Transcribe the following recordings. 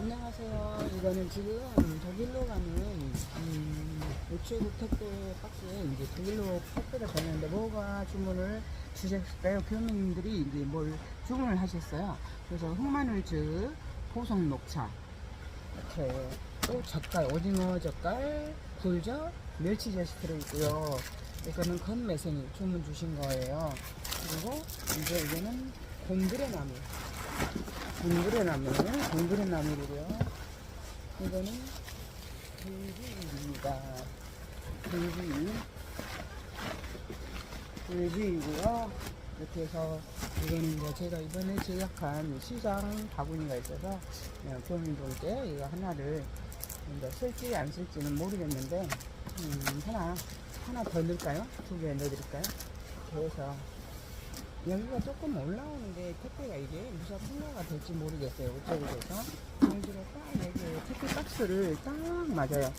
안녕하세요. 이거는 지금 독일로 가는 음, 우체국 택배 박스에 이제 독일로 택배를 보냈는데 뭐가 주문을 주셨을까요? 교민님들이 이제 뭘 주문을 하셨어요. 그래서 흑마늘즙, 보석 녹차, 이렇게 또 젓갈, 오징어 젓갈, 굴젓, 멸치 젓이 들어있고요. 이거는 건매생이 주문 주신 거예요. 그리고 이제 이거는 곤드레 나물. 곤드레 나물, 곤드레 나물이고요. 이거는 들기입니다. 들기. 들기이고요. 이렇게 해서 이거는 이제 제가 이번에 제작한 시장 바구니가 있어서 그냥 교민분께 이거 하나를 이제 쓸지 안 쓸지는 모르겠는데 음, 하나 하나 더 넣을까요? 두 개 넣어드릴까요? 그래서 여기가 조금 올라오는데 택배가 이게 무슨 풍요가 될지 모르겠어요. 우체국에서 여기가 딱 여기 택배 박스를 딱 맞아요.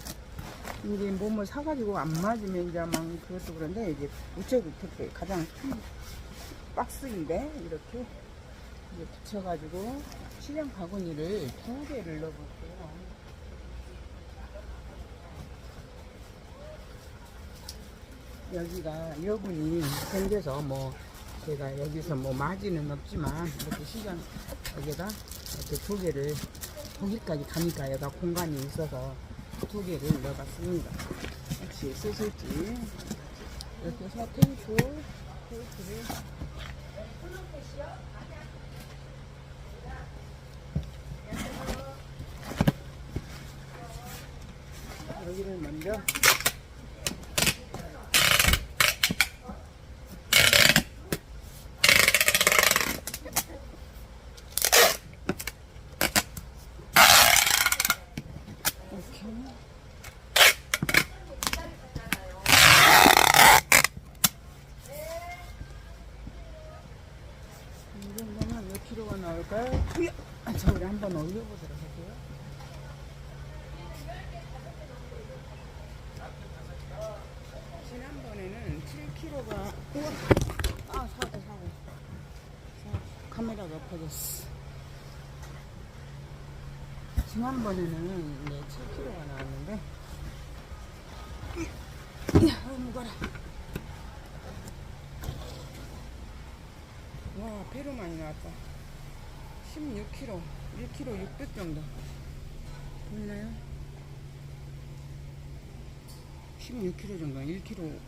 이게 뭐뭐 사가지고 안 맞으면 이제 막 그것도 그런데 이제 우체국 택배 가장 큰 박스인데 이렇게 이제 붙여가지고 시장 바구니를 두 개를 넣어볼게요. 여기가 여분이 생겨서 뭐 제가 여기서 뭐 마진은 없지만 이렇게 시장 여기다 이렇게 두 개를 거기까지 가니까 여기가 공간이 있어서 두 개를 넣어봤습니다. 혹시 쓰실지 이렇게 해서 테이프 테이프를 여기를 먼저 이렇게 이 정도면 몇 킬로가 나올까요? 으야! 아, 자, 우리 한번 올려보도록 할게요. 지난번에는 7kg가 우와! 아, 사고, 사고. 자, 카메라가 엎어졌어. 지난번에는 이제 7kg가 나왔는데 야, 어, 무거라. 와, 배로 많이 나왔다. 16kg, 1kg 600 정도. 보이나요? 16kg 정도, 1kg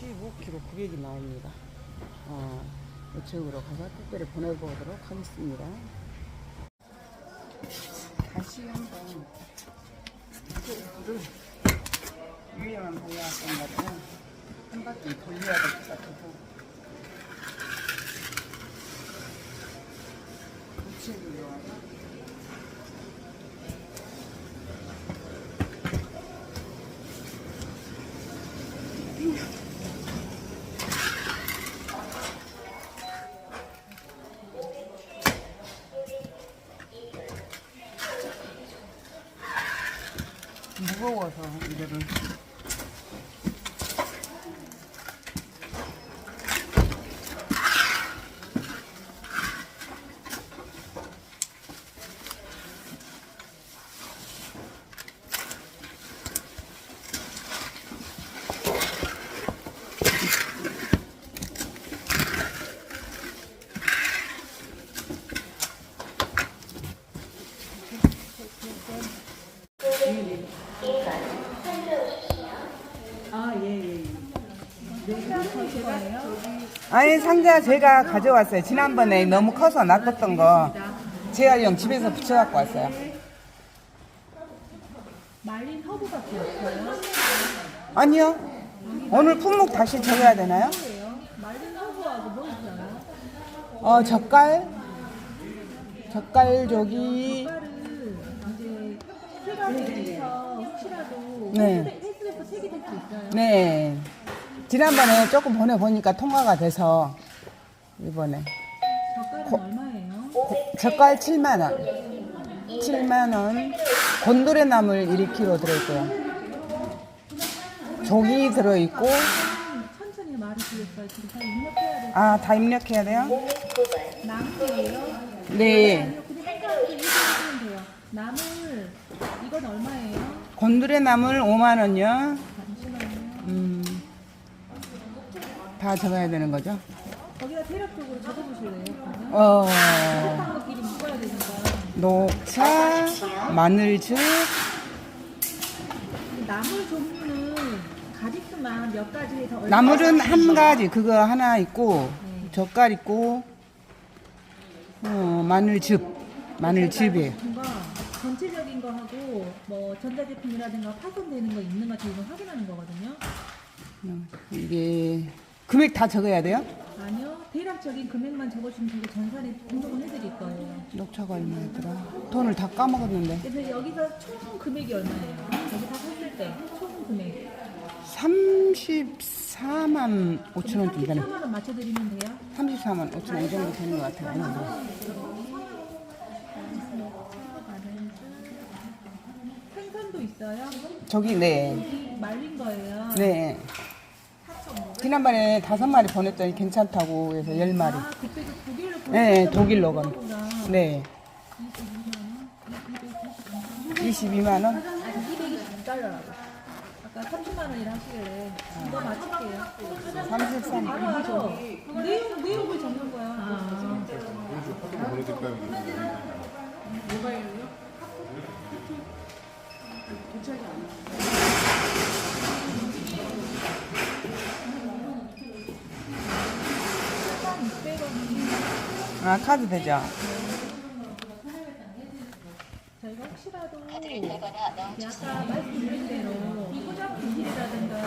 15kg 900이 나옵니다. 어, 우체국으로 가서 택배를 보내보도록 하겠습니다. 다시 한번 테이프를 유용한 방향성 같은 한 바퀴 돌려야 될 것 같아서 무거워서 이거를 아니 상자 제가 가져왔어요. 지난번에 너무 커서 놔뒀던 거 재활용 집에서 붙여갖고 왔어요. 말린 허브밖에 없어요. 아니요. 오늘 품목 다시 적어야 되나요? 말린 허브하고 뭐 있어요? 어 젓갈 젓갈 저기 젓갈은 이제 세가지에서 혹시라도 네. 네 지난번에 조금 보내보니까 통과가 돼서 이번에 젓갈은 얼마예요? 젓갈 7만 원 7만 원 곤드레 나물 1kg 들어있고요 조기 들어있고 천천히 말해주겠어요. 지금 다 입력해야 돼요. 아 다 입력해야 돼요? 남기예요. 네 나물 이건 얼마예요? 곤드레 나물 5만 원요. 잠시만요. 음. 다 적어야 되는 거죠? 거기다 대략적으로 적어주실래요? 그러면? 어. 것끼리 묶어야 되니까. 녹차, 마늘즙, 나물 종류는 가짓수만 몇 가지 해서 얼마 나물은 한 가지 그거 하나 있고 네. 젓갈 있고 어, 마늘즙, 마늘즙이에요. 같은 거 전체적인 거 하고 뭐 전자제품이라든가 파손되는 거 있는 거 저희가 확인하는 거거든요. 어, 이게 금액 다 적어야 돼요? 아니요, 대략적인 금액만 적어주시면 저희가 전산에 등록을 해드릴 거예요. 녹차가 얼마였더라? 돈을 다 까먹었는데 그래서 여기서 총 금액이 얼마예요? 여기 다 샀을 때 총 금액 34만 5천 원 든다네. 34만 원 맞춰드리면 돼요? 34만 5천 원이 정도 되는 것 같아요. 생선도 있어요? 저기 네, 말린 거예요. 네. 지난번에 다섯 마리 보냈더니 괜찮다고 해서 열 마리. 아, 그때 그 독일로 네, 보냈던 독일로 간. 거구나. 네, 22만 원. 아니 220달러라고. 아까 30만 원이라 하시길래 이거 맞출게요. 33. 바로 알아. 내용 내용을 적는 거야. 아. 한 600원이 아 카드 되죠? 저희가 혹시라도 아까 말씀드린 대로 포장 비닐이라든가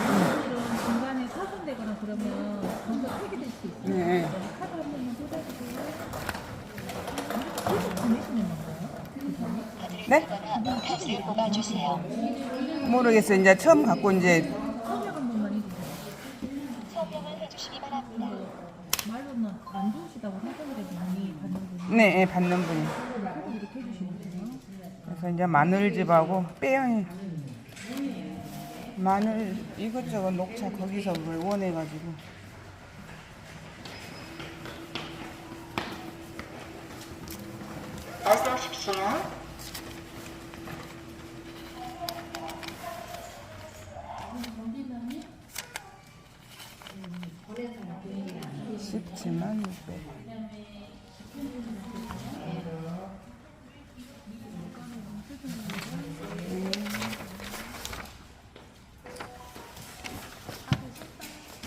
이런 중간에 파손되거나 그러면 검사 폐기될 수 있어요. 네. 카드 한 번만 쏟아주세요. 계속 보내시는 건가요? 네? 모르겠어요. 이제 처음 갖고 이제 설명 한 번만 해주세요. 말로는 안 좋으시다고 생각을 해도 많이 받는 분이 네 예, 받는 분이. 이렇게 해주시는 거예요. 그래서 이제 마늘즙하고 빼양이 마늘 이것저것 녹차 거기서 물 원해가지고 어서 오십시오. 십칠만 육백.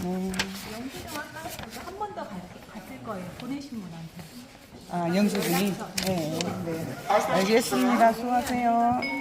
음. 한번 더 갔을 거예요. 보내신 분한테. 아 영수증이 네, 네. 알겠습니다. 수고하세요.